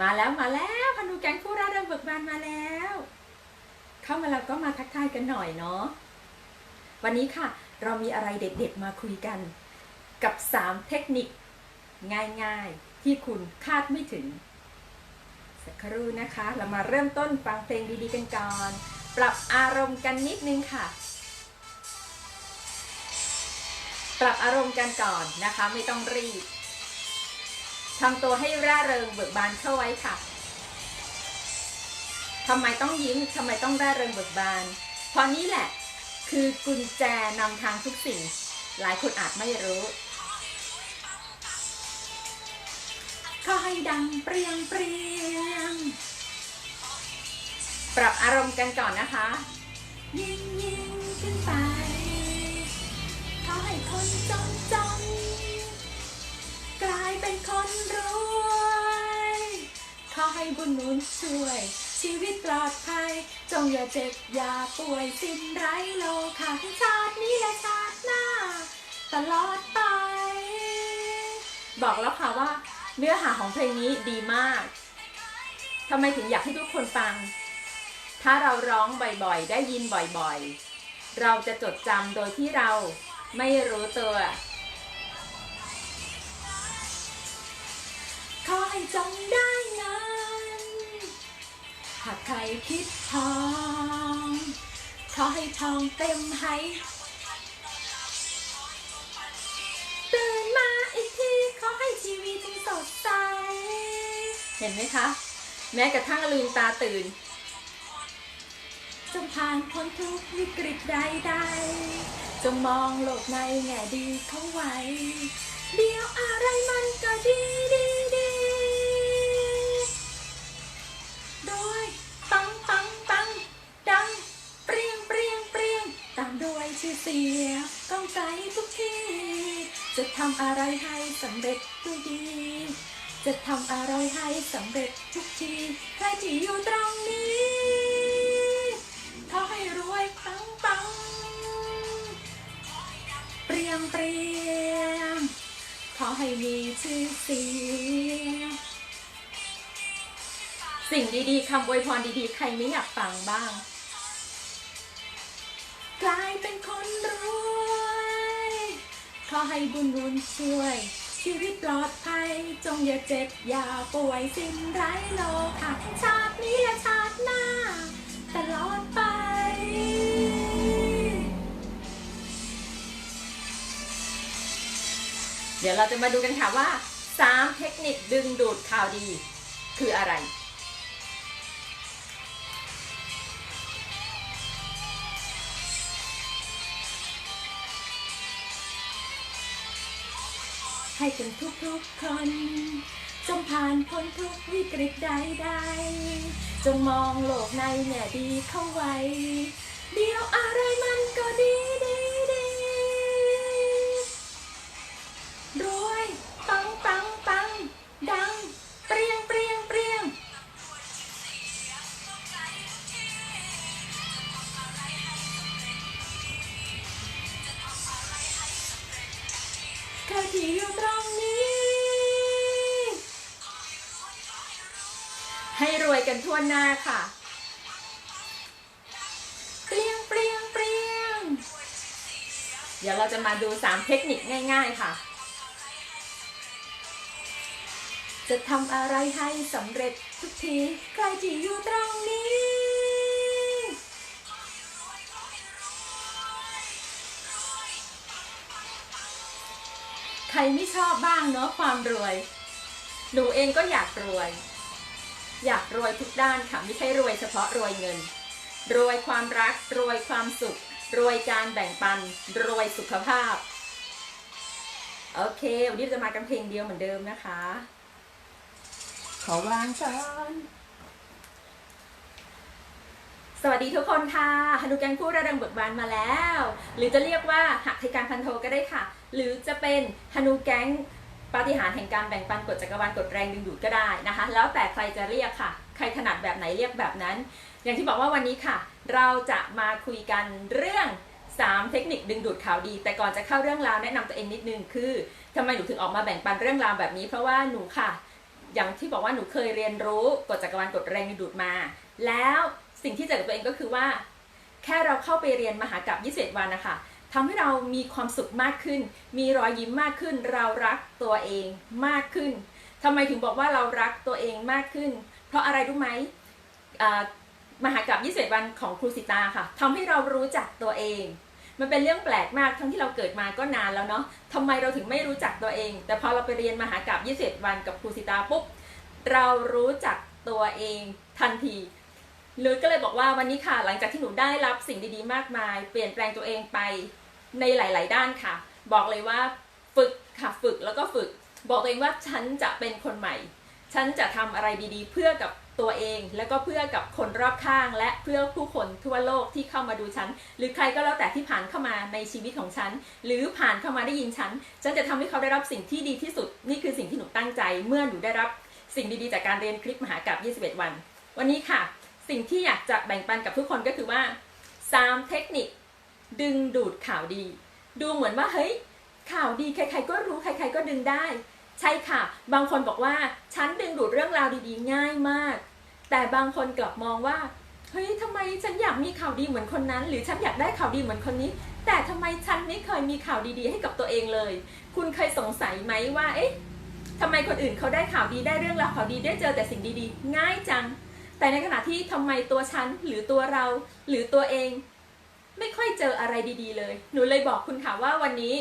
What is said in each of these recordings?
มาแล้วมาแล้วพนุแก๊งคู่ร่าเริงเบิกบานมาแล้ว เข้ามาแล้วก็มาทักทายกันหน่อยเนาะวันนี้ค่ะ เรามีอะไรเด็ดๆมาคุยกัน กับ 3 เทคนิค ง่ายๆที่คุณคาดไม่ถึง สักครู่นะคะ เรามาเริ่มต้นฟังเพลงดีๆกันก่อน ปรับอารมณ์กันนิดนึงค่ะ ปรับอารมณ์กันก่อนนะคะ ไม่ต้องรีบ ทำตัวให้ร่าเริงเบิกบานเข้าไว้ค่ะทำไมต้องยิ้มทำไมต้องร่าเริงเบิกบาน เพราะนี้แหละคือกุญแจนำทางทุกสิ่ง หลายคนอาจไม่รู้ขอให้ดังเปรียงเปรียง ปรับอารมณ์กันก่อนนะคะ ยิ่งยิ่ง บุญนุนช่วย ชีวิตปลอดภัย จงอย่าเจ็บอย่าป่วยสิ้นไร้โลกาทั้งชาตินี้และชาติหน้า ตลอดไป บอกแล้วค่ะว่า เนื้อหาของเพลงนี้ดีมากทำไมถึงอยากให้ทุกคนฟัง ถ้าเราร้องบ่อยๆ ได้ยินบ่อยๆ เราจะจดจำโดยที่เราไม่รู้ตัวขอให้จงได้เงิน หากใครคิดทองขอให้ทองเต็มให้ตื่นมาอีกทีขอให้ชีวิตสดใส เห็นไหมคะ แม้กระทั่งลืมตาตื่นจงผ่านพ้นทุกวิกฤตใดๆจงมองโลกในแง่ดีเข้าไว้ เดี๋ยวอะไรมันก็ดีดี เสียงก้องไกลทุกทีจะทำอะไรให้สำเร็จด้วยดีจะทำอะไรให้สำเร็จทุกทีใครที่อยู่ตรงนี้ขอให้รวยปังปังเปรียงเปรียงขอให้มีชื่อเสียงสิ่งดีๆคำอวยพรดีๆ ใครไม่อยากฟังบ้าง เป็นคนรวยขอให้บุญบุญช่วย ชีวิตปลอดภัย จงอย่าเจ็บอย่าป่วยสิ้นไร้โลกาทั้งชาตินี้และชาติหน้า ตลอดไป เดี๋ยวเราจะมาดูกันค่ะว่า 3 เทคนิคดึงดูดข่าวดี คืออะไร ให้กันทุกทุกๆคนจงผ่านพ้นทุกวิกฤตใดๆจงมองโลกในแง่ดีเข้าไว้ เดี๋ยวอะไรมันก็ดี นาค่ะเปรี้ยงเปรี้ยงเปรี้ยงเดี๋ยวเราจะมาดู3เทคนิคง่ายๆค่ะ จะทำอะไรให้สำเร็จทุกทีใครที่อยู่ตรงนี้ใครไม่ชอบบ้างเนาะความรวย หนูเองก็อยากรวย อยากรวยทุกด้านค่ะไม่ใช่รวยเฉพาะรวยเงิน รวยความรัก รวยความสุข รวยการแบ่งปัน รวยสุขภาพ โอเค วันนี้จะมากันเพลงเดียวเหมือนเดิมนะคะ ขอวางก่อนสวัสดีทุกคนค่ะฮานุแกงผู้ระดังเบิกบานมาแล้ว หรือจะเรียกว่าหักเทการพันโทก็ได้ค่ะ หรือจะเป็นฮานุแก๊ง ปาฏิหาริย์แห่งการแบ่งปันกฎจักรวาลกฎแรงดึงดูดก็ได้นะคะ แล้วแต่ใครจะเรียกค่ะ ใครถนัดแบบไหนเรียกแบบนั้น อย่างที่บอกว่าวันนี้ค่ะ เราจะมาคุยกันเรื่อง 3 เทคนิคดึงดูดข่าวดี แต่ก่อนจะเข้าเรื่องราวแนะนำตัวเองนิดนึงคือทำไมหนูถึงออกมาแบ่งปันเรื่องราวแบบนี้ เพราะว่าหนูค่ะ อย่างที่บอกว่าหนูเคยเรียนรู้กฎจักรวาลกฎแรงดึงดูดมา แล้วสิ่งที่เจอกับตัวเองก็คือว่า แค่เราเข้าไปเรียนมหากรัป21 วันนะคะ ทำให้เรามีความสุขมากขึ้น มีรอยยิ้มมากขึ้น เรารักตัวเองมากขึ้นทำไมถึงบอกว่าเรารักตัวเองมากขึ้น เพราะอะไรรู้ไหมอ่ามหากรัป21 วันของครูสิตาค่ะทำให้เรารู้จักตัวเอง มันเป็นเรื่องแปลกมากทั้งที่เราเกิดมาก็นานแล้วเนาะทำไมเราถึงไม่รู้จักตัวเอง แต่พอเราไปเรียนมหากรัป21 วันกับครูสิตาปุ๊บเรารู้จักตัวเองทันทีเลยก็เลยบอกว่าวันนี้ค่ะหลังจากที่หนูได้รับสิ่งดีๆ มากมาย เปลี่ยนแปลงตัวเองไป ในหลาย ๆ ด้านค่ะ บอกเลยว่าฝึกค่ะฝึกแล้วก็ฝึก บอกตัวเองว่าฉันจะเป็นคนใหม่ ฉันจะทำอะไรดีๆ เพื่อกับตัวเอง แล้วก็เพื่อกับคนรอบข้าง และเพื่อผู้คนทั่วโลกที่เข้ามาดูฉัน หรือใครก็แล้วแต่ที่ผ่านเข้ามาในชีวิตของฉัน หรือผ่านเข้ามาได้ยินฉัน ฉันจะทำให้เขาได้รับสิ่งที่ดีที่สุด นี่คือสิ่งที่หนูตั้งใจ เมื่อหนูได้รับสิ่งดีๆ จากการเรียนคลิปมหากรัป21 วัน วันนี้ค่ะ สิ่งที่อยากจะแบ่งปันกับทุกคนก็คือว่า3เทคนิค ดึงดูดข่าวดี ดูเหมือนว่าเฮ้ยข่าวดีใครๆก็รู้ใครๆก็ดึงได้ ใช่ค่ะ บางคนบอกว่าฉันดึงดูดเรื่องราวดีๆ ง่ายมาก แต่บางคนกลับมองว่าเฮ้ยทำไมฉันอยากมีข่าวดีเหมือนคนนั้น หรือฉันอยากได้ข่าวดีเหมือนคนนี้ แต่ทำไมฉันไม่เคยมีข่าวดีๆ ให้กับตัวเองเลย คุณเคยสงสัยไหมว่าเอ๊ะทำไมคนอื่นเขาได้ข่าวดีได้เรื่องราวข่าวดีได้เจอแต่สิ่งดีๆ ง่ายจัง แต่ในขณะที่ทำไมตัวฉันหรือตัวเรา หรือตัวเอง ไม่ค่อยเจออะไรดีๆเลย หนูเลยบอกคุณค่ะว่าวันนี้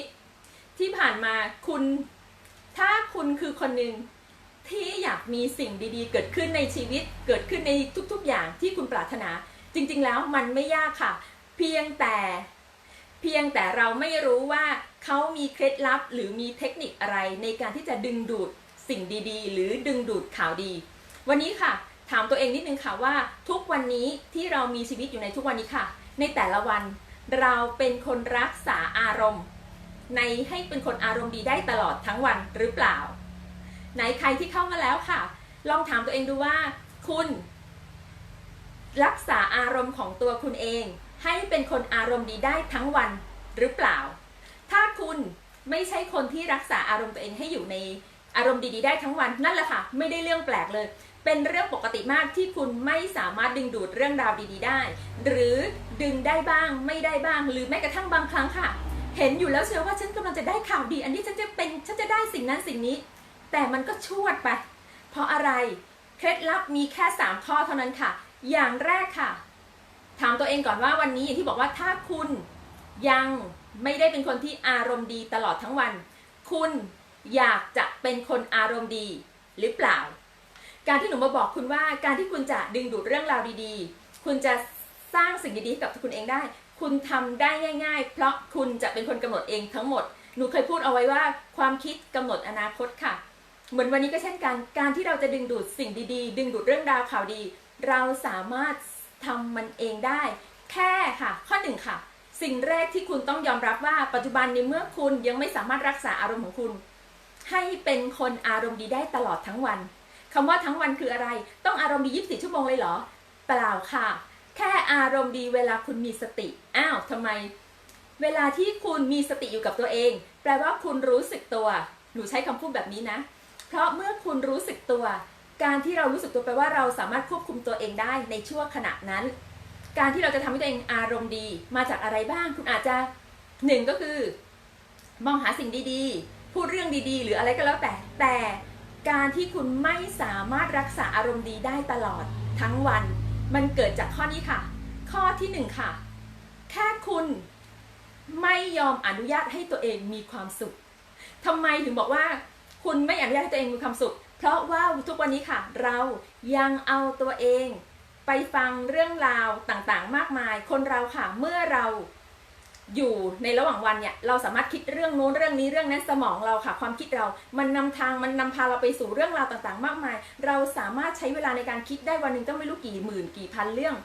ที่ผ่านมาคุณ ถ้าคุณคือคนหนึ่งที่อยากมีสิ่งดีๆ เกิดขึ้นในชีวิต เกิดขึ้นในทุกๆ อย่างที่คุณปรารถนา จริง ๆ แล้วมันไม่ยากค่ะ เพียงแต่ เพียงแต่เราไม่รู้ว่าเขามีเคล็ดลับหรือมีเทคนิคอะไรในการที่จะดึงดูดสิ่งดีๆ หรือดึงดูดข่าวดี วันนี้ค่ะ ถามตัวเองนิดนึงค่ะว่าทุกวันนี้ที่เรามีชีวิตอยู่ในทุกวันนี้ค่ะ ในแต่ละวันเราเป็นคนรักษาอารมณ์ ในให้เป็นคนอารมณ์ดีได้ตลอดทั้งวันหรือเปล่า ไหนใครที่เข้ามาแล้วค่ะ ลองถามตัวเองดูว่า คุณ รักษาอารมณ์ของตัวคุณเอง ให้เป็นคนอารมณ์ดีได้ทั้งวันหรือเปล่า ถ้าคุณไม่ใช่คนที่รักษาอารมณ์ตัวเองให้อยู่ในอารมณ์ดีๆได้ทั้งวันนั่นแหละค่ะ ไม่ได้เรื่องแปลกเลย เป็นเรื่องปกติมากที่คุณไม่สามารถดึงดูดเรื่องราวดีๆ ได้ หรือดึงได้บ้างไม่ได้บ้าง หรือแม้กระทั่งบางครั้งค่ะ เห็นอยู่แล้วเชียวว่าฉันกำลังจะได้ข่าวดี อันนี้ฉันจะเป็นฉันจะได้สิ่งนั้นสิ่งนี้ แต่มันก็ชวดไป เพราะอะไรเคล็ดลับมีแค่ 3 ข้อเท่านั้นค่ะ อย่างแรกค่ะ ถามตัวเองก่อนว่าวันนี้อย่างที่บอกว่าถ้าคุณยังไม่ได้เป็นคนที่อารมณ์ดีตลอดทั้งวัน คุณอยากจะเป็นคนอารมณ์ดีหรือเปล่า การที่หนูมาบอกคุณว่าการที่คุณจะดึงดูดเรื่องราวดีๆ คุณจะสร้างสิ่งดีๆให้กับคุณเองได้ คุณทำได้ง่าย ๆ เพราะคุณจะเป็นคนกำหนดเองทั้งหมด หนูเคยพูดเอาไว้ว่าความคิดกำหนดอนาคตค่ะ เหมือนวันนี้ก็เช่นกัน การที่เราจะดึงดูดสิ่งดีๆ ดึงดูดเรื่องราวข่าวดี เราสามารถทำมันเองได้ แค่ค่ะ ข้อหนึ่งค่ะ สิ่งแรกที่คุณต้องยอมรับว่าปัจจุบันในเมื่อคุณยังไม่สามารถรักษาอารมณ์ของคุณ ให้เป็นคนอารมณ์ดีได้ตลอดทั้งวัน คำว่าทั้งวันคืออะไร ต้องอารมณ์ดี 24 ชั่วโมงเลยเหรอ เปล่าค่ะ แค่อารมณ์ดีเวลาคุณมีสติ อ้าวทำไม เวลาที่คุณมีสติอยู่กับตัวเอง แปลว่าคุณรู้สึกตัว หนูใช้คำพูดแบบนี้นะ เพราะเมื่อคุณรู้สึกตัว การที่เรารู้สึกตัวแปลว่าเราสามารถควบคุมตัวเองได้ในช่วงขณะนั้น การที่เราจะทำให้ตัวเองอารมณ์ดี มาจากอะไรบ้าง คุณอาจจะหนึ่งก็คือ มองหาสิ่งดีๆ พูดเรื่องดีๆ หรืออะไรก็แล้วแต่ แต่ การที่คุณไม่สามารถรักษาอารมณ์ดีได้ตลอดทั้งวัน มันเกิดจากข้อนี้ค่ะ ข้อที่หนึ่งค่ะ แค่คุณไม่ยอมอนุญาตให้ตัวเองมีความสุขทำไมถึงบอกว่า คุณไม่อนุญาตให้ตัวเองมีความสุข เพราะว่าทุกวันนี้ค่ะ เรายังเอาตัวเอง ไปฟังเรื่องราวต่างๆ มากมาย คนเราค่ะเมื่อเรา อยู่ในระหว่างวันเนี่ยเราสามารถคิดเรื่องโน้นเรื่องนี้เรื่องนั้นสมองเราค่ะ ความคิดเรา มันนำทางมันนำพาเราไปสู่เรื่องราวต่างๆ มากมาย เราสามารถใช้เวลาในการคิดได้วันหนึ่งต้องไม่รู้กี่หมื่นกี่พันเรื่อง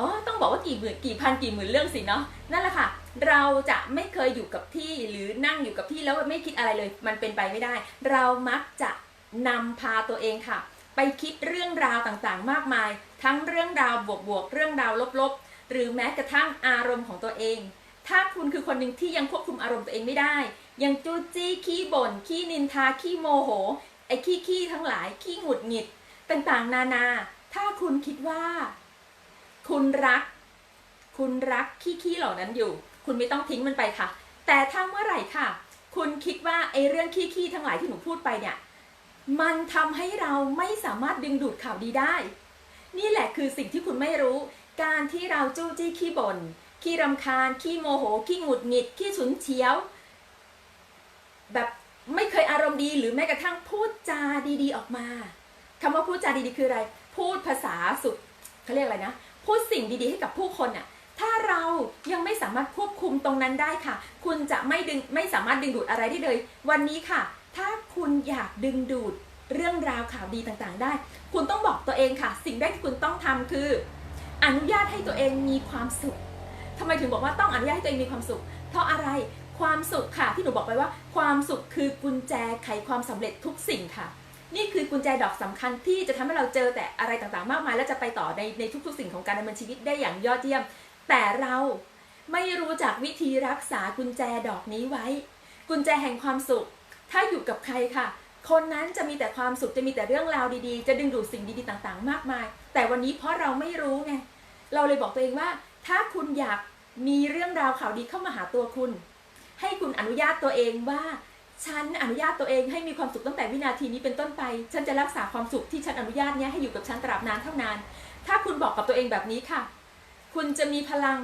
อ๋อต้องบอกว่ากี่หมื่นกี่พันกี่หมื่นเรื่องสิเนาะนั่นแหละค่ะ เราจะไม่เคยอยู่กับที่หรือนั่งอยู่กับที่แล้วไม่คิดอะไรเลย มันเป็นไปไม่ได้ เรามักจะนำพาตัวเองค่ะ ไปคิดเรื่องราวต่างๆ มากมาย ทั้งเรื่องราวบวกๆเรื่องราวลบๆ หรือแม้กระทั่งอารมณ์ของตัวเอง ถ้าคุณคือคนหนึ่งที่ยังควบคุมอารมณ์ตัวเองไม่ได้ ยังจู้จี้ขี้บ่นขี้นินทาขี้โมโหไอ้ขี้ขี้ทั้งหลายขี้หงุดหงิดต่างๆ นานา ถ้าคุณคิดว่า คุณรัก คุณรักขี้ขี้เหล่านั้นอยู่ คุณไม่ต้องทิ้งมันไปค่ะ แต่ถ้าเมื่อไหร่ค่ะ คุณคิดว่าไอ้เรื่องขี้ขี้ทั้งหลายที่หนูพูดไปเนี่ยมันทำให้เราไม่สามารถดึงดูดข่าวดีได้ นี่แหละคือสิ่งที่คุณไม่รู้ การที่เราจู้จี้ขี้บน่นขี้รำคาญขี้โมโหขี้หงุดหงิดขี้ฉุนเฉียว แบบไม่เคยอารมณ์ดีหรือแม้กระทั่งพูดจาดีๆออกมาคำว่าพูดจาดีๆคืออะไร พูดภาษาสุดเขาเรียกอะไรนะ พูดสิ่งดีๆให้กับผู้คนน่ะ ถ้าเรายังไม่สามารถควบคุมตรงนั้นได้ค่ะ คุณจะไม่ดึงไม่สามารถดึงดูดอะไรได้เลย วันนี้ค่ะ ถ้าคุณอยากดึงดูดเรื่องราวข่าวดีต่างๆ ได้ คุณต้องบอกตัวเองค่ะ สิ่งแรกที่คุณต้องทำคือ อนุญาตให้ตัวเองมีความสุขทำไมถึงบอกว่าต้องอนุญาตให้ตัวเองมีความสุข เพราะอะไรความสุขค่ะ ที่หนูบอกไปว่า ความสุขคือกุญแจไขความสำเร็จทุกสิ่งค่ะ นี่คือกุญแจดอกสำคัญที่จะทำให้เราเจอแต่อะไรต่างๆ มากมาย และจะไปต่อในในทุกๆ สิ่งของการดำเนินชีวิตได้อย่างยอดเยี่ยม แต่เราไม่รู้จักวิธีรักษากุญแจดอกนี้ไว้ กุญแจแห่งความสุข ถ้าอยู่กับใครค่ะ คนนั้นจะมีแต่ความสุขจะมีแต่เรื่องราวดีๆ จะดึงดูดสิ่งดีๆต่างๆ มากมาย แต่วันนี้เพราะเราไม่รู้ไง เราเลยบอกตัวเองว่า ถ้าคุณอยากมีเรื่องราวข่าวดีเข้ามาหาตัวคุณ ให้คุณอนุญาตตัวเองว่า ฉันอนุญาตตัวเองให้มีความสุขตั้งแต่วินาทีนี้เป็นต้นไป ฉันจะรักษาความสุขที่ฉันอนุญาตเนี้ยให้อยู่กับฉันตราบนานเท่านาน ถ้าคุณบอกกับตัวเองแบบนี้ค่ะ คุณจะมีพลัง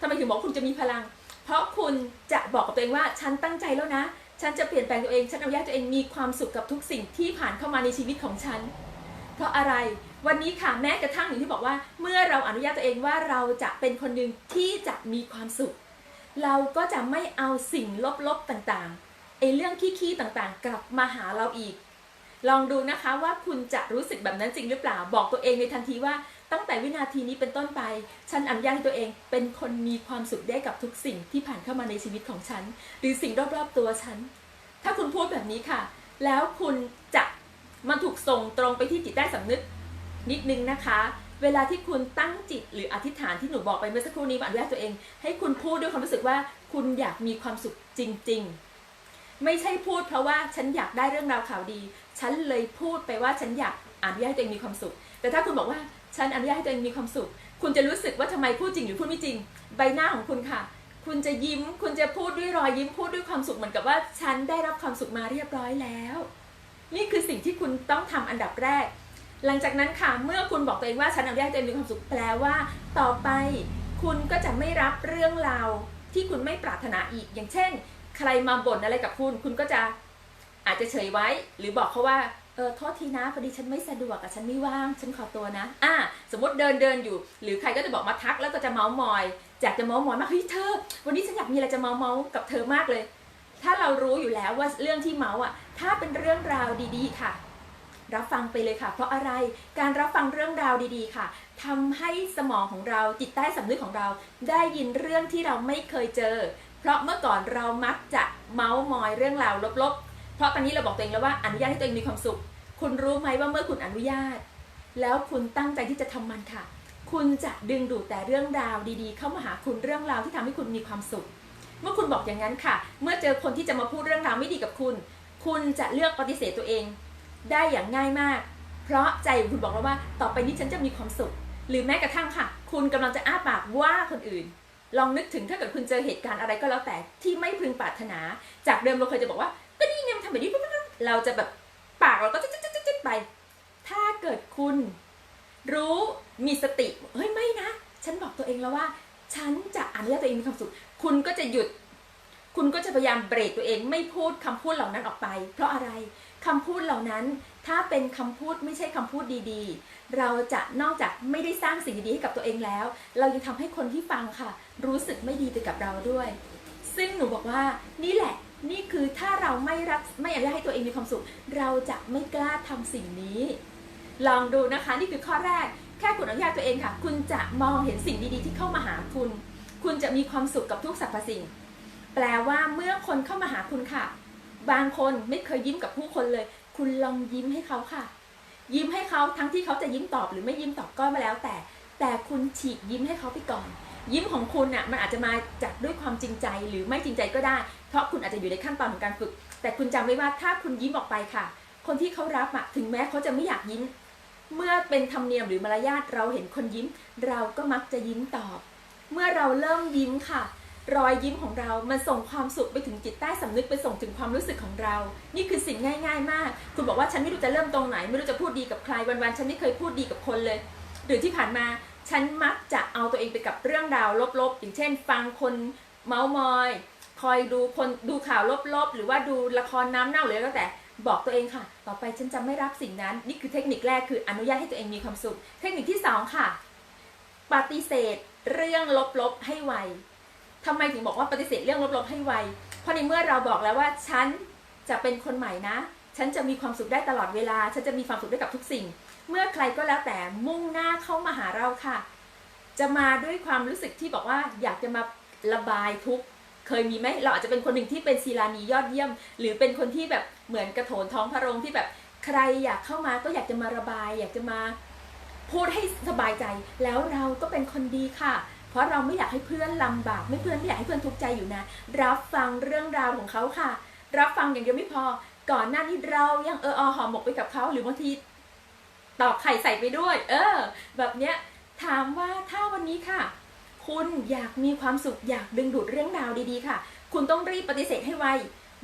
ทำไมถึงบอกคุณจะมีพลัง เพราะคุณจะบอกกับตัวเองว่าฉันตั้งใจแล้วนะ ฉันจะเปลี่ยนแปลงตัวเอง ฉันอนุญาตตัวเองมีความสุขกับทุกสิ่งที่ผ่านเข้ามาในชีวิตของฉัน เพราะอะไร วันนี้ค่ะแม้กระทั่งอย่างที่บอกว่า เมื่อเราอนุญาตตัวเองว่าเราจะเป็นคนหนึ่งที่จะมีความสุข เราก็จะไม่เอาสิ่งลบๆต่างๆไอ้เรื่องขี้ๆต่างๆ กลับมาหาเราอีก ลองดูนะคะว่าคุณจะรู้สึกแบบนั้นจริงหรือเปล่าบอกตัวเองในทันทีว่าตั้งแต่วินาทีนี้เป็นต้นไป ฉันอนุญาตให้ตัวเองเป็นคนมีความสุขได้กับทุกสิ่งที่ผ่านเข้ามาในชีวิตของฉัน หรือสิ่งรอบๆตัวฉัน ถ้าคุณพูดแบบนี้ค่ะ แล้วคุณจะมันถูกส่งตรงไปที่จิตใต้สำนึก นิดนึงนะคะ เวลาที่คุณตั้งจิตหรืออธิษฐานที่หนูบอกไปเมื่อสักครู่นี้ว่าอนุญาตตัวเอง ให้คุณพูดด้วยความรู้สึกว่าคุณอยากมีความสุขจริง ๆ ไม่ใช่พูดเพราะว่าฉันอยากได้เรื่องราวข่าวดี ฉันเลยพูดไปว่าฉันอยากอนุญาตให้ตัวเองมีความสุข แต่ถ้าคุณบอกว่าฉันอนุญาตให้ตัวเองมีความสุข คุณจะรู้สึกว่าทำไมพูดจริงหรือพูดไม่จริง ใบหน้าของคุณค่ะ คุณจะยิ้ม คุณจะพูดด้วยรอยยิ้มพูดด้วยความสุขเหมือนกับว่าฉันได้รับความสุขมาเรียบร้อยแล้ว นี่คือสิ่งที่คุณต้องทำอันดับแรก หลังจากนั้นค่ะเมื่อคุณบอกตัวเองว่าฉันอนุญาตให้ตัวเองมีความสุขแปลว่า ต่อไปคุณก็จะไม่รับเรื่องราวที่คุณไม่ปรารถนาอีก อย่างเช่น ใครมาบ่นอะไรกับคุณ คุณก็จะอาจจะเฉยไว้ หรือบอกเขาว่าเออโทษทีนะพอดีฉันไม่สะดวกอะฉันไม่ว่างฉันขอตัวนะอ่าสมมติเดินเดินอยู่ หรือใครก็จะบอกมาทักแล้วก็จะเมาส์มอยอยากจะเมาส์มอยมากเฮ้ยเธอ วันนี้ฉันอยากมีอะไรจะเมาส์เมาส์กับเธอมากเลย ถ้าเรารู้อยู่แล้วว่าเรื่องที่เมาส์อะถ้าเป็นเรื่องราวดี ๆ ค่ะ รับฟังไปเลยค่ะ เพราะอะไรการรับฟังเรื่องราวดีๆ ค่ะทำให้สมองของเราจิตใต้สำนึกของเรา ได้ยินเรื่องที่เราไม่เคยเจอ เพราะเมื่อก่อนเรามักจะเมาส์มอยเรื่องราวลบๆ เพราะตอนนี้เราบอกตัวเองแล้วว่าอนุญาตให้ตัวเองมีความสุข คุณรู้ไหมว่าเมื่อคุณอนุญาต แล้วคุณตั้งใจที่จะทำมันค่ะ คุณจะดึงดูดแต่เรื่องราวดีๆ เข้ามาหาคุณเรื่องราวที่ทำให้คุณมีความสุข เมื่อคุณบอกอย่างนั้นค่ะ เมื่อเจอคนที่จะมาพูดเรื่องราวไม่ดีกับคุณ คุณจะเลือกปฏิเสธตัวเอง ได้อย่างง่ายมาก เพราะใจคุณบอกแล้วว่า ต่อไปนี้ฉันจะมีความสุข หรือแม้กระทั่งค่ะ คุณกำลังจะอ้าปากว่าคนอื่น ลองนึกถึงถ้าเกิดคุณเจอเหตุการณ์อะไรก็แล้วแต่ที่ไม่พึงปรารถนา จากเดิมเราเคยจะบอกว่า ก็นี่ไงมันทำแบบนี้ปุ๊บปุ๊บปุ๊บเราจะแบบปากเราก็จิ๊ดจิ๊ดจิ๊จิ๊ไป ถ้าเกิดคุณ รู้มีสติเฮ้ยไม่นะ ฉันบอกตัวเองแล้วว่า ฉันจะอนุญาตตัวเองมีความสุข คุณก็จะหยุดคุณก็จะพยายามเบรกตัวเองไม่พูดคำพูดเหล่านั้นออกไป เพราะอะไร คำพูดเหล่านั้น ถ้าเป็นคำพูดไม่ใช่คำพูดดีๆ เราจะนอกจากไม่ได้สร้างสิ่งดีๆให้กับตัวเองแล้ว เรายังทำให้คนที่ฟังค่ะ รู้สึกไม่ดีไปกับเราด้วย ซึ่งหนูบอกว่านี่แหละนี่คือถ้าเราไม่รักไม่อนุญาตให้ตัวเองมีความสุข เราจะไม่กล้าทำสิ่งนี้ ลองดูนะคะ นี่คือข้อแรก แค่คุณอนุญาตตัวเองค่ะ คุณจะมองเห็นสิ่งดีๆ ที่เข้ามาหาคุณ คุณจะมีความสุขกับทุกสรรพสิ่ง แปลว่าเมื่อคนเข้ามาหาคุณค่ะ บางคนไม่เคยยิ้มกับผู้คนเลย คุณลองยิ้มให้เขาค่ะ ยิ้มให้เขาทั้งที่เขาจะยิ้มตอบหรือไม่ยิ้มตอบก็มาแล้วแต่ แต่คุณฉีกยิ้มให้เขาไปก่อน ยิ้มของคุณน่ะมันอาจจะมาจากด้วยความจริงใจหรือไม่จริงใจก็ได้ เพราะคุณอาจจะอยู่ในขั้นตอนของการฝึก แต่คุณจำไว้ว่าถ้าคุณยิ้มออกไปค่ะ คนที่เขารับอะถึงแม้เขาจะไม่อยากยิ้ม เมื่อเป็นธรรมเนียมหรือมารยาทเราเห็นคนยิ้ม เราก็มักจะยิ้มตอบ เมื่อเราเริ่มยิ้มค่ะ รอยยิ้มของเรา มันส่งความสุขไปถึงจิตใต้สำนึกไปส่งถึงความรู้สึกของเรา นี่คือสิ่งง่าย ๆ มาก คุณบอกว่าฉันไม่รู้จะเริ่มตรงไหน ไม่รู้จะพูดดีกับใคร วันๆ ฉันไม่เคยพูดดีกับคนเลย หรือที่ผ่านมา ฉันมักจะเอาตัวเองไปกับเรื่องราวลบๆ อย่างเช่น ฟังคนเมาส์มอย คอยดูคนดูข่าวลบๆ หรือว่าดูละครน้ำเน่าหรืออะไรก็แต่ บอกตัวเองค่ะ ต่อไปฉันจะไม่รับสิ่งนั้น นี่คือเทคนิคแรกคืออนุญาตให้ตัวเองมีความสุข เทคนิคที่สองค่ะ ปฏิเสธ เรื่องลบๆ ให้ไว ทำไมถึงบอกว่าปฏิเสธเรื่องลบๆให้ไว เพราะในเมื่อเราบอกแล้วว่าฉันจะเป็นคนใหม่นะ ฉันจะมีความสุขได้ตลอดเวลา ฉันจะมีความสุขได้กับทุกสิ่ง เมื่อใครก็แล้วแต่มุ่งหน้าเข้ามาหาเราค่ะ จะมาด้วยความรู้สึกที่บอกว่าอยากจะมาระบายทุกข์เคยมีไหมเราอาจจะเป็นคนหนึ่งที่เป็นศิลานียอดเยี่ยม หรือเป็นคนที่แบบเหมือนกระโถนท้องพระโรงที่แบบใครอยากเข้ามาก็อยากจะมาระบาย อยากจะมาพูดให้สบายใจ แล้วเราก็เป็นคนดีค่ะ เพราะเราไม่อยากให้เพื่อนลำบาก ไม่เพื่อนไม่อยากให้เพื่อนทุกข์ใจอยู่นะ รับฟังเรื่องราวของเขาค่ะ รับฟังอย่างเดียวไม่พอ ก่อนหน้านี้เรายังเอออหอมหมกไปกับเขาหรือบางทีตอกไข่ใส่ไปด้วย เออ แบบเนี้ยถามว่าถ้าวันนี้ค่ะ คุณอยากมีความสุขอยากดึงดูดเรื่องราวดีๆ ค่ะ คุณต้องรีบปฏิเสธให้ไว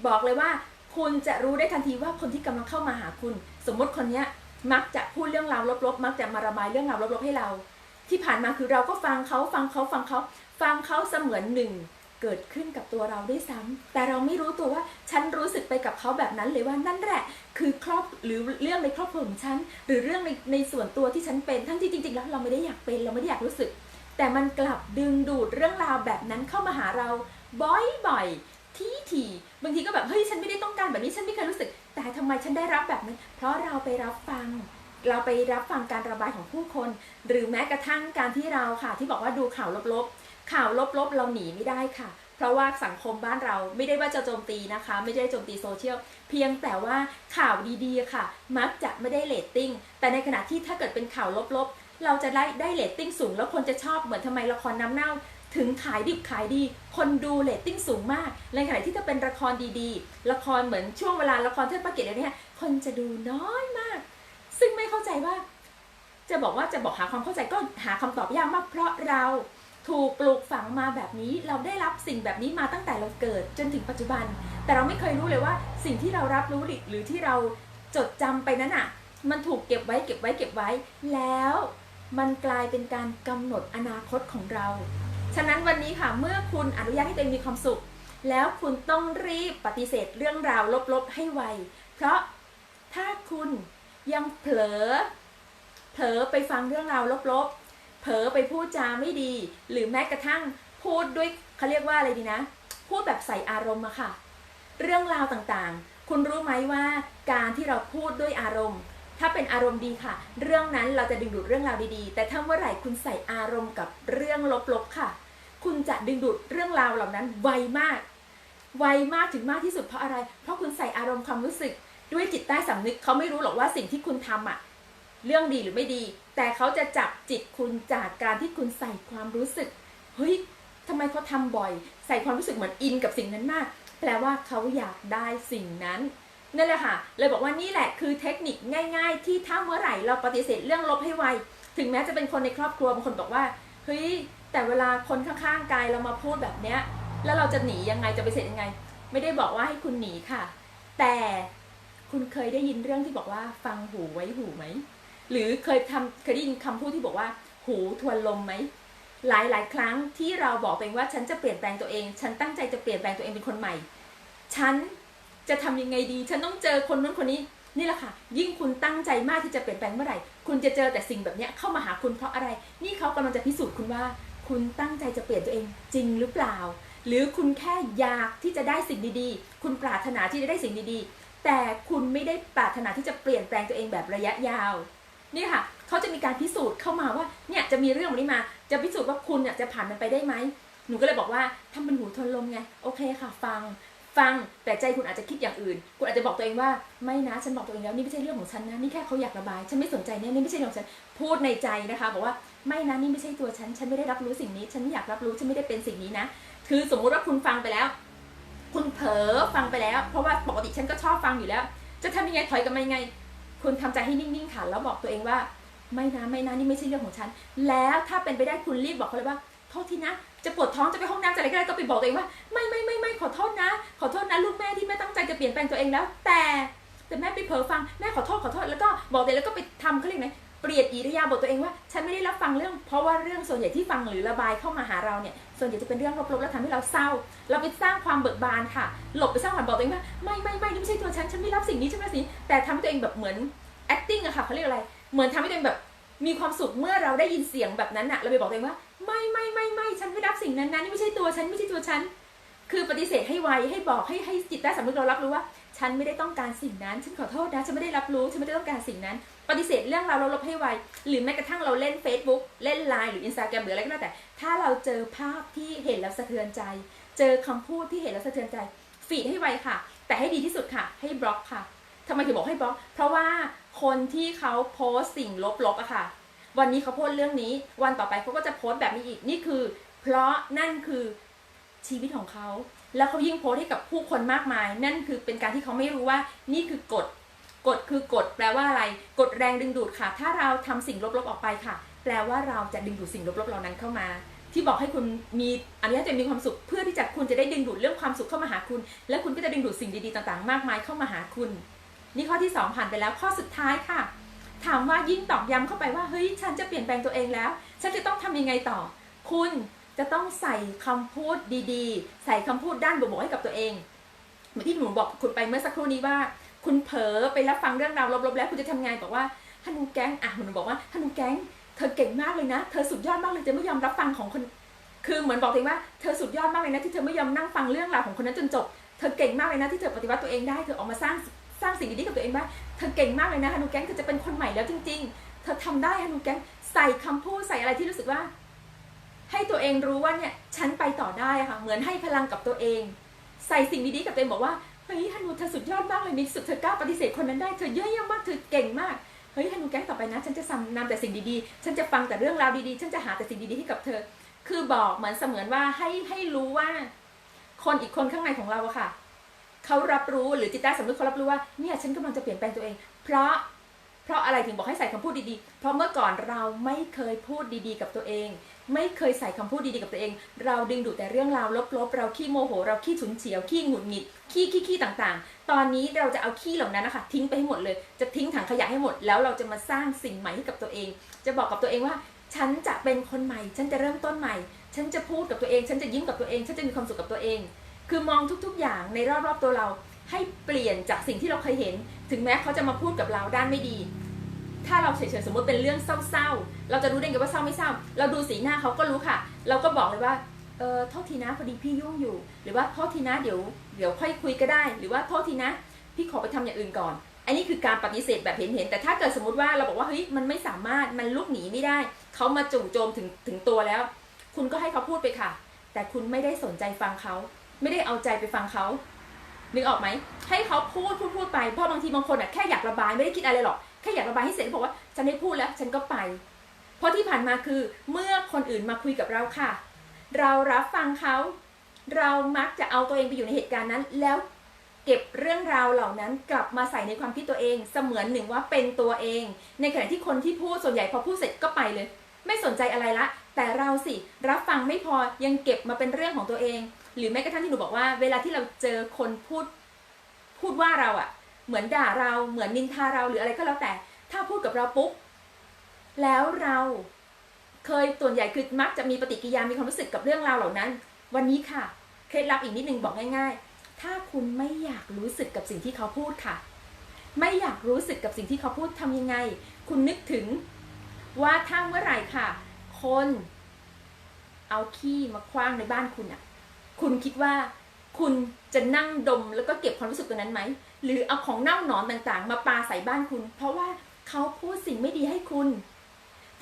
บอกเลยว่า คุณจะรู้ได้ทันทีว่าคนที่กำลังเข้ามาหาคุณ สมมติคนเนี้ยมักจะพูดเรื่องราวลบๆ มักจะมาระบายเรื่องราวลบๆให้เรา ที่ผ่านมาคือเราก็ฟังเขาฟังเขาฟังเขาฟังเขาเสมือนหนึ่งเกิดขึ้นกับตัวเราด้วยซ้ำแต่เราไม่รู้ตัวว่าฉันรู้สึกไปกับเขาแบบนั้นเลยว่านั่นแหละ คือครอบหรือเรื่องในครอบครัวของฉัน หรือเรื่องในในส่วนตัวที่ฉันเป็นทั้งที่จริงๆแล้วเราไม่ได้อยากเป็นเราไม่ได้อยากรู้สึก แต่มันกลับดึงดูดเรื่องราวแบบนั้นเข้ามาหาเราบ่อยๆที่ทีบางทีก็แบบเฮ้ยฉันไม่ได้ต้องการแบบนี้ฉันไม่เคยรู้สึก แต่ทำไมฉันได้รับแบบนั้น เพราะเราไปรับฟัง เราไปรับฟังการระบายของผู้คน หรือแม้กระทั่งการที่เราค่ะ ที่บอกว่าดูข่าวลบๆ ข่าวลบๆ เราหนีไม่ได้ค่ะ เพราะว่าสังคมบ้านเราไม่ได้ว่าจะโจมตีนะคะ ไม่ได้โจมตีโซเชียลเพียงแต่ว่าข่าวดีๆค่ะ มักจะไม่ได้เรตติ้งแต่ในขณะที่ถ้าเกิดเป็นข่าวลบๆ เราจะได้ได้เรตติ้งสูง แล้วคนจะชอบเหมือนทำไมละครน้ำเน่าถึงขายดิบขายดี คนดูเรตติ้งสูงมาก ในขณะที่ถ้าเป็นละครดีๆ ละครเหมือนช่วงเวลาละครเทิดพระเกียรติอะไรเนี่ยคนจะดูน้อยมาก ซึ่งไม่เข้าใจว่า จะบอกว่าจะบอกหาความเข้าใจก็หาคำตอบยากมาก เพราะเราถูกปลูกฝังมาแบบนี้เราได้รับสิ่งแบบนี้มาตั้งแต่เราเกิดจนถึงปัจจุบัน แต่เราไม่เคยรู้เลยว่าสิ่งที่เรารับรู้หรือที่เราจดจำไปนั้นอะ มันถูกเก็บไว้เก็บไว้เก็บไว้ แล้วมันกลายเป็นการกำหนดอนาคตของเรา ฉะนั้นวันนี้ค่ะเมื่อคุณอนุญาตให้ตัวเองมีความสุข แล้วคุณต้องรีบปฏิเสธเรื่องราวลบๆให้ไว เพราะถ้าคุณ ยังเผลอ เผลอไปฟังเรื่องราวลบๆ เผลอไปพูดจาไม่ดี หรือแม้กระทั่งพูดด้วยเขาเรียกว่าอะไรดีนะ พูดแบบใส่อารมณ์อะค่ะ เรื่องราวต่างๆ คุณรู้ไหมว่าการที่เราพูดด้วยอารมณ์ ถ้าเป็นอารมณ์ดีค่ะ เรื่องนั้นเราจะดึงดูดเรื่องราวดีๆ แต่ถ้าเมื่อไหร่คุณใส่อารมณ์กับเรื่องลบๆค่ะ คุณจะดึงดูดเรื่องราวเหล่านั้นไวมาก ไวมากถึงมากที่สุดเพราะอะไร เพราะคุณใส่อารมณ์ความรู้สึก ด้วยจิตใต้สำนึกเขาไม่รู้หรอกว่าสิ่งที่คุณทำอะเรื่องดีหรือไม่ดี แต่เขาจะจับจิตคุณจากการที่คุณใส่ความรู้สึกเฮ้ยทำไมเขาทำบ่อย ใส่ความรู้สึกเหมือนอินกับสิ่งนั้นมาก แปลว่าเขาอยากได้สิ่งนั้นนั่นแหละค่ะ เลยบอกว่านี่แหละคือเทคนิคง่าย ๆ ที่ถ้าเมื่อไหร่เราปฏิเสธเรื่องลบให้ไว ถึงแม้จะเป็นคนในครอบครัวบางคนบอกว่าเฮ้ยแต่เวลาคนข้างๆกายเรามาพูดแบบเนี้ย แล้วเราจะหนียังไงจะไปเสร็จยังไง ไม่ได้บอกว่าให้คุณหนีค่ะ แต่ คุณเคยได้ยินเรื่องที่บอกว่าฟังหูไว้หูไหม หรือเคยทำเคยได้ยินคำพูดที่บอกว่า หูทวนลมไหม หลายหลายครั้งที่เราบอกเองว่าฉันจะเปลี่ยนแปลงตัวเอง ฉันตั้งใจจะเปลี่ยนแปลงตัวเองเป็นคนใหม่ ฉันจะทำยังไงดี ฉันต้องเจอคนนู้นคนนี้ นี่แหละค่ะ ยิ่งคุณตั้งใจมากที่จะเปลี่ยนแปลงเมื่อไหร่ คุณจะเจอแต่สิ่งแบบนี้เข้ามาหาคุณเพราะอะไร นี่เขากำลังจะพิสูจน์คุณว่า คุณตั้งใจจะเปลี่ยนตัวเองจริงหรือเปล่า หรือคุณแค่อยากที่จะได้สิ่งดีๆ คุณปรารถนาที่จะได้สิ่งดีๆ แต่คุณไม่ได้ปรารถนาที่จะเปลี่ยนแปลงตัวเองแบบระยะยาวนี่ค่ะเขาจะมีการพิสูจน์เข้ามาว่าเนี่ยจะมีเรื่องแบบนี้มา จะพิสูจน์ว่าคุณเนี่ยจะผ่านมันไปได้ไหมหนูก็เลยบอกว่าถ้ามันหูทนลมไงโอเคค่ะ ฟังฟังแต่ใจคุณอาจจะคิดอย่างอื่น คุณอาจจะบอกตัวเองว่าไม่นะฉันบอกตัวเองแล้วนี่ไม่ใช่เรื่องของฉันนะนี่แค่เขาอยากระบาย ฉันไม่สนใจเนี่ยนี่ไม่ใช่เรื่องของฉันพูดในใจนะคะ บอกว่าไม่นะนี่ไม่ใช่ตัวฉัน ฉันไม่ได้รับรู้สิ่งนี้ ฉันไม่อยากรับรู้ฉันไม่ได้เป็นสิ่งนี้นะ คือสมมุติว่าคุณฟังไปแล้ว เผลอฟังไปแล้ว เพราะว่าปกติฉันก็ชอบฟังอยู่แล้ว จะทำยังไงถอยกับมายังไง คุณทำใจให้นิ่งๆค่ะแล้วบอกตัวเองว่า ไม่นะไม่นะนี่ไม่ใช่เรื่องของฉัน แล้วถ้าเป็นไปได้คุณรีบบอกเขาเลยว่าโทษทีนะ จะปวดท้องจะไปห้องน้ำจะอะไรก็ได้ก็ไปบอกตัวเองว่า ไม่ไม่ไม่ไม่ขอโทษนะ ขอโทษนะลูกแม่ที่แม่ตั้งใจจะเปลี่ยนแปลงตัวเองแล้ว แต่แต่แม่ไปเผลอฟังแม่ขอโทษขอโทษแล้วก็บอกตัวเองแล้วก็ไปทำเขาเรียกไง เปลี่ยนอิริยาบถตัวเองว่า ฉันไม่ได้รับฟังเรื่อง เพราะว่าเรื่องส่วนใหญ่ที่ฟังหรือระบายเข้ามาหาเราเนี่ยส่วนใหญ่จะเป็นเรื่องลบๆแล้วทำให้เราเศร้า เราไปสร้างความเบิกบานค่ะ หลบไปสร้างความบอกตัวเองว่าไม่ไม่ไม่นี่ไม่ใช่ตัวฉันฉันไม่รับสิ่งนี้ฉันไม่สิแต่ทำให้ตัวเองแบบเหมือน acting อะค่ะเขาเรียกอะไร เหมือนทำให้ตัวเองแบบมีความสุขเมื่อเราได้ยินเสียงแบบนั้นอะเราไปบอกตัวเองว่า ไม่ไม่ไม่ไม่ฉันไม่รับสิ่งนั้นนะนี่ไม่ใช่ตัวฉันไม่ใช่ตัวฉัน คือปฏิเสธให้ไวให้บอกให้ให้จิตใต้สำนึกเรารับรู้ว่า ฉันไม่ได้ต้องการสิ่งนั้น ฉันขอโทษนะ ฉันไม่ได้รับรู้ ฉันไม่ได้ต้องการสิ่งนั้น ปฏิเสธเรื่องราวเราลบให้ไว หรือแม้กระทั่งเราเล่น Facebook เล่น Line หรือ Instagram หรืออะไรก็แล้วแต่ ถ้าเราเจอภาพที่เห็นแล้วสะเทือนใจ เจอคำพูดที่เห็นแล้วสะเทือนใจ ฟีดให้ไวค่ะ แต่ให้ดีที่สุดค่ะ ให้บล็อกค่ะทำไมถึงบอกให้บล็อก เพราะว่าคนที่เขาโพสสิ่งลบๆอะค่ะ วันนี้เขาโพสเรื่องนี้ วันต่อไปเขาก็จะโพสแบบนี้อีก นี่คือ เพราะนั่นคือชีวิตของเขา แล้วเขายิ่งโพสให้กับผู้คนมากมาย นั่นคือเป็นการที่เขาไม่รู้ว่านี่คือกฎกฎคือกฎแปลว่าอะไรกฎแรงดึงดูดค่ะ ถ้าเราทำสิ่งลบๆออกไปค่ะ แปลว่าเราจะดึงดูดสิ่งลบๆเหล่านั้นเข้ามา ที่บอกให้คุณมีอันนี้จะมีความสุขเพื่อที่จะคุณจะได้ดึงดูดเรื่องความสุขเข้ามาหาคุณ และคุณก็จะดึงดูดสิ่งดีๆต่างๆ มากมายเข้ามาหาคุณ นี่ข้อที่สองผ่านไปแล้วข้อสุดท้ายค่ะ ถามว่ายิ่งตอกย้ำเข้าไปว่าเฮ้ยฉันจะเปลี่ยนแปลงตัวเองแล้ว ฉันจะต้องทำยังไงต่อ คุณ จะต้องใส่คำพูดดีๆ ใส่คำพูดด้านบวกๆให้กับตัวเองเหมือนที่หนูบอกคุณไปเมื่อสักครู่นี้ว่า คุณเผลอไปรับฟังเรื่องราวลบๆแล้วคุณจะทำไงบอกว่าฮันนูแก๊งอะหนูบอกว่าฮันนูแก๊งเธอเก่งมากเลยนะ เธอสุดยอดมากเลยจะไม่ยอมรับฟังของคน คือเหมือนบอกตัวเองว่าเธอสุดยอดมากเลยนะที่เธอไม่ยอมนั่งฟังเรื่องราวของคนนั้นจนจบ เธอเก่งมากเลยนะที่เธอปฏิวัติตัวเองได้เธอออกมาสร้างสร้างสิ่งดีๆกับตัวเองได้เธอเก่งมากเลยนะฮันนูแก๊งเธอจะเป็นคนใหม่แล้วจริง ๆ เธอทำได้ฮันนูแก๊งใส่คำพูดใส่อะไรที่รู้สึกว่า ให้ตัวเองรู้ว่าเนี่ยฉันไปต่อได้ค่ะ เหมือนให้พลังกับตัวเอง ใส่สิ่งดีๆกับตัวเองบอกว่าเฮ้ยฮันูเธอสุดยอดมากเลยในที่สุดเธอกล้าปฏิเสธคนนั้นได้เธอเยอะแยะมากเธอเก่งมากเฮ้ยฮันูแก๊งต่อไปนะฉันจะนำแต่สิ่งดีๆ ฉันจะฟังแต่เรื่องราวดีๆ ฉันจะหาแต่สิ่งดีๆให้กับเธอ คือบอกเหมือนเสมือนว่าให้ให้รู้ว่า คนอีกคนข้างในของเราอะค่ะเขารับรู้หรือจิตใต้สำนึกเขารับรู้ว่าเนี่ยฉันกำลังจะเปลี่ยนแปลงตัวเอง เพราะ เพราะอะไรถึงบอกให้ใส่คำพูดดีๆ เพราะเมื่อก่อนเราไม่เคยพูดดีๆ กับตัวเอง ไม่เคยใส่คำพูดดีๆ กับตัวเอง เราดึงดูดแต่เรื่องราวลบๆ เราขี้โมโห เราขี้ฉุนเฉียว ขี้หงุดหงิด ขี้ขี้ขี้ต่างๆ ตอนนี้เราจะเอาขี้เหล่านั้นนะคะทิ้งไปให้หมดเลย จะทิ้งถังขยะให้หมด แล้วเราจะมาสร้างสิ่งใหม่ให้กับตัวเอง จะบอกกับตัวเองว่า ฉันจะเป็นคนใหม่ ฉันจะเริ่มต้นใหม่ ฉันจะพูดกับตัวเอง ฉันจะยิ้มกับตัวเอง ฉันจะมีความสุขกับตัวเอง คือมองทุกๆ อย่างในรอบๆตัวเรา ให้เปลี่ยนจากสิ่งที่เราเคยเห็น ถึงแม้เขาจะมาพูดกับเราด้านไม่ดี ถ้าเราเฉยๆสมมติเป็นเรื่องเศร้าๆ เราจะรู้ได้ไงว่าเศร้าไม่เศร้า เราดูสีหน้าเขาก็รู้ค่ะ เราก็บอกเลยว่าเออโทษทีนะพอดีพี่ยุ่งอยู่ หรือว่าโทษทีนะเดี๋ยวเดี๋ยวค่อยคุยก็ได้ หรือว่าโทษทีนะ พี่ขอไปทำอย่างอื่นก่อน อันนี้คือการปฏิเสธแบบเห็นๆแต่ถ้าเกิดสมมติว่าเราบอกว่าเฮ้ยมันไม่สามารถมันลุกหนีไม่ได้ เขามาจู่โจมถึงถึงตัวแล้ว คุณก็ให้เขาพูดไปค่ะ แต่คุณไม่ได้สนใจฟังเขา ไม่ได้เอาใจไปฟังเขา นึกออกไหมให้เขาพูดพูดพูดไปเพราะบางทีบางคนอะแค่อยากระบายไม่ได้คิดอะไรหรอกแค่อยากระบายให้เสร็จบอกว่าฉันได้พูดแล้วฉันก็ไป เพราะที่ผ่านมาคือเมื่อคนอื่นมาคุยกับเราค่ะ เรารับฟังเขาเรามักจะเอาตัวเองไปอยู่ในเหตุการณ์นั้น แล้วเก็บเรื่องราวเหล่านั้นกลับมาใส่ในความคิดตัวเอง เสมือนหนึ่งว่าเป็นตัวเอง ในขณะที่คนที่พูดส่วนใหญ่พอพูดเสร็จก็ไปเลย ไม่สนใจอะไรละ แต่เราสิรับฟังไม่พอยังเก็บมาเป็นเรื่องของตัวเอง หรือแม้กระทั่งที่หนูบอกว่า เวลาที่เราเจอคนพูดพูดว่าเราอะเหมือนด่าเราเหมือนนินทาเราหรืออะไรก็แล้วแต่ ถ้าพูดกับเราปุ๊บแล้วเราเคยส่วนใหญ่คือมักจะมีปฏิกิริยามีความรู้สึกกับเรื่องราวเหล่านั้น วันนี้ค่ะเคล็ดลับอีกนิดนึงบอกง่ายๆ ถ้าคุณไม่อยากรู้สึกกับสิ่งที่เขาพูดค่ะ ไม่อยากรู้สึกกับสิ่งที่เขาพูดทำยังไง คุณนึกถึงว่าถ้าเมื่อไหร่ค่ะ คน เอาขี้มาคว้างในบ้านคุณอะ คุณคิดว่าคุณจะนั่งดมแล้วก็เก็บความรู้สึกตัวนั้นไหม หรือเอาของเน่าหนอนต่างๆ มาปาใส่บ้านคุณ เพราะว่าเขาพูดสิ่งไม่ดีให้คุณ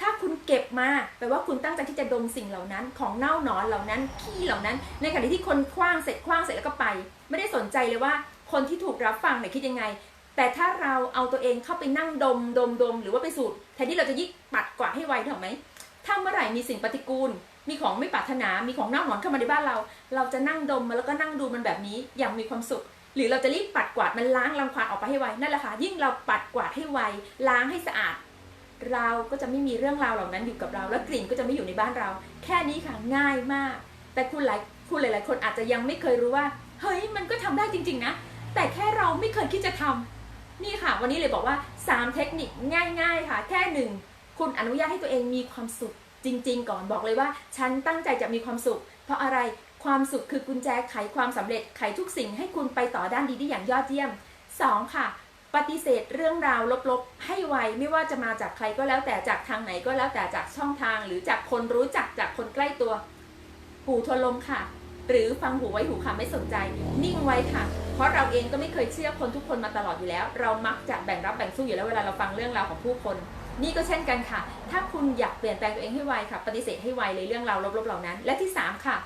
ถ้าคุณเก็บมาแปลว่าคุณตั้งใจที่จะดมสิ่งเหล่านั้น ของเน่าหนอนเหล่านั้นขี้เหล่านั้น ในขณะที่คนคว้างเสร็จคว้างเสร็จแล้วก็ไป ไม่ได้สนใจเลยว่า คนที่ถูกรับฟังเนี่ยคิดยังไง แต่ถ้าเราเอาตัวเองเข้าไปนั่งดมดมดมหรือว่าไปสูดแทนที่เราจะยิ่งปัดกวาดให้ไวถูกไหมถ้าเมื่อไหร่มีสิ่งปฏิกูล มีของไม่ปรารถนา มีของน่าหนอนเข้ามาในบ้านเรา เราจะนั่งดมมันแล้วก็นั่งดูมันแบบนี้อย่างมีความสุข หรือเราจะรีบปัดกวาดมันล้างรังควานออกไปให้ไวนั่นแหละค่ะยิ่งเราปัดกวาดให้ไวล้างให้สะอาด เราก็จะไม่มีเรื่องราวเหล่านั้นอยู่กับเรา และกลิ่นก็จะไม่อยู่ในบ้านเรา แค่นี้ค่ะง่ายมาก แต่คุณหลายคุณหลาย ๆ คนอาจจะยังไม่เคยรู้ว่า เฮ้ยมันก็ทำได้จริง ๆ นะ แต่แค่เราไม่เคยคิดจะทำนี่ค่ะ วันนี้เลยบอกว่า 3 เทคนิคง่าย ๆ ค่ะ แค่หนึ่งคุณอนุญาตให้ตัวเองมีความสุข จริง ๆ ก่อนบอกเลยว่า ฉันตั้งใจจะมีความสุข เพราะอะไรความสุขคือกุญแจไขความสำเร็จไขทุกสิ่งให้คุณไปต่อด้านดีได้อย่างยอดเยี่ยม 2 ค่ะ ปฏิเสธเรื่องราวลบๆ ให้ไวไม่ว่าจะมาจากใครก็แล้วแต่จากทางไหนก็แล้วแต่จากช่องทาง หรือจากคนรู้จักจากคนใกล้ตัว หูทวนลมค่ะ หรือฟังหูไว้หูค่ะไม่สนใจ นิ่งไว้ค่ะ เพราะเราเองก็ไม่เคยเชื่อคนทุกคนมาตลอดอยู่แล้ว เรามักจะแบ่งรับแบ่งสู้อยู่แล้วเวลาเราฟังเรื่องราวของผู้คน นี่ก็เช่นกันค่ะ ถ้าคุณอยากเปลี่ยนแปลงตัวเองให้ไวค่ะ ปฏิเสธให้ไวเลยเรื่องราวลบๆเหล่านั้น และที่สามค่ะ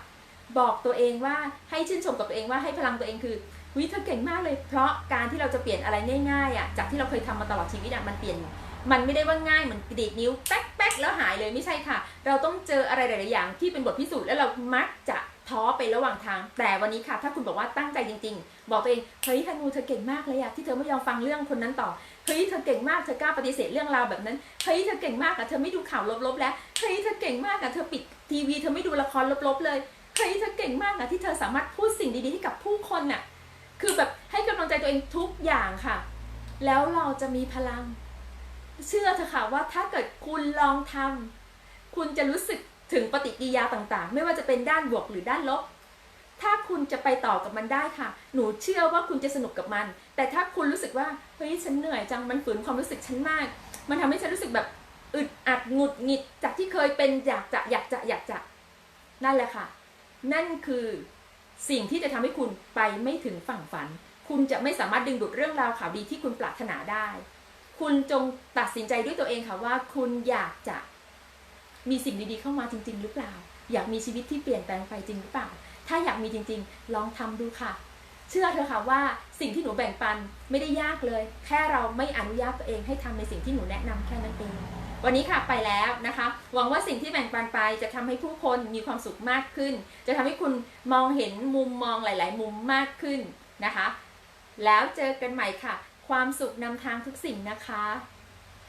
บอกตัวเองว่าให้ชื่นชมกับตัวเองว่าให้พลังตัวเองคือวิเธอเก่งมากเลย เพราะการที่เราจะเปลี่ยนอะไรง่ายๆอะจากที่เราเคยทำมาตลอดชีวิตอะมันเปลี่ยน มันไม่ได้ว่าง่ายเหมือนดีดนิ้วแป๊กแป๊กแล้วหายเลยไม่ใช่ค่ะ เราต้องเจออะไรหลายๆอย่างที่เป็นบทพิสูจน์แล้วเรามักจะท้อไประหว่างทาง แต่วันนี้ค่ะ ถ้าคุณบอกว่าตั้งใจจริง ๆ บอกตัวเองเฮ้ยธนูเธอเก่งมากเลยอะที่เธอไม่ยอมฟังเรื่องคนนั้นต่อ เฮ้ยเธอเก่งมากเธอกล้าปฏิเสธเรื่องราวแบบนั้นเฮ้ยเธอเก่งมากอะเธอไม่ดูข่าวลบๆแล้วเฮ้ยเธอเก่งมากอะเธอปิดทีวีเธอไม่ดูละครลบๆเลยเฮ้ยเธอเก่งมากอะที่เธอสามารถพูดสิ่งดีๆให้กับผู้คนน่ะคือแบบให้กำลังใจตัวเองทุกอย่างค่ะ แล้วเราจะมีพลัง เชื่อเถอะค่ะว่าถ้าเกิดคุณลองทำคุณจะรู้สึกถึงปฏิกิริยาต่างๆ ไม่ว่าจะเป็นด้านบวกหรือด้านลบ ถ้าคุณจะไปต่อกับมันได้ค่ะ หนูเชื่อว่าคุณจะสนุกกับมัน แต่ถ้าคุณรู้สึกว่าเฮ้ยฉันเหนื่อยจังมันฝืนความรู้สึกฉันมาก มันทำให้ฉันรู้สึกแบบอึดอัดหงุดหงิดจากที่เคยเป็นอยากจะอยากจะอยากจะนั่นแหละค่ะ นั่นคือสิ่งที่จะทำให้คุณไปไม่ถึงฝั่งฝัน คุณจะไม่สามารถดึงดูดเรื่องราวข่าวดีที่คุณปรารถนาได้ คุณจงตัดสินใจด้วยตัวเองค่ะว่าคุณอยากจะมีสิ่งดีๆเข้ามาจริง ๆ หรือเปล่า อยากมีชีวิตที่เปลี่ยนแปลงไปจริงหรือเปล่า ถ้าอยากมีจริงๆ ลองทำดูค่ะ เชื่อเถอะค่ะว่าสิ่งที่หนูแบ่งปันไม่ได้ยากเลย แค่เราไม่อนุญาตตัวเองให้ทำในสิ่งที่หนูแนะนำแค่นั้นเอง วันนี้ค่ะไปแล้วนะคะ หวังว่าสิ่งที่แบ่งปันไปจะทำให้ผู้คนมีความสุขมากขึ้น จะทำให้คุณมองเห็นมุมมองหลาย ๆ มุมมากขึ้นนะคะ แล้วเจอกันใหม่ค่ะ ความสุขนำทางทุกสิ่งนะคะ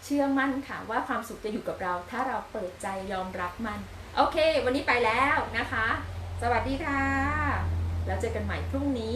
เชื่อมั่นค่ะว่าความสุขจะอยู่กับเรา ถ้าเราเปิดใจยอมรับมัน โอเค วันนี้ไปแล้วนะคะ สวัสดีค่ะ แล้วเจอกันใหม่พรุ่งนี้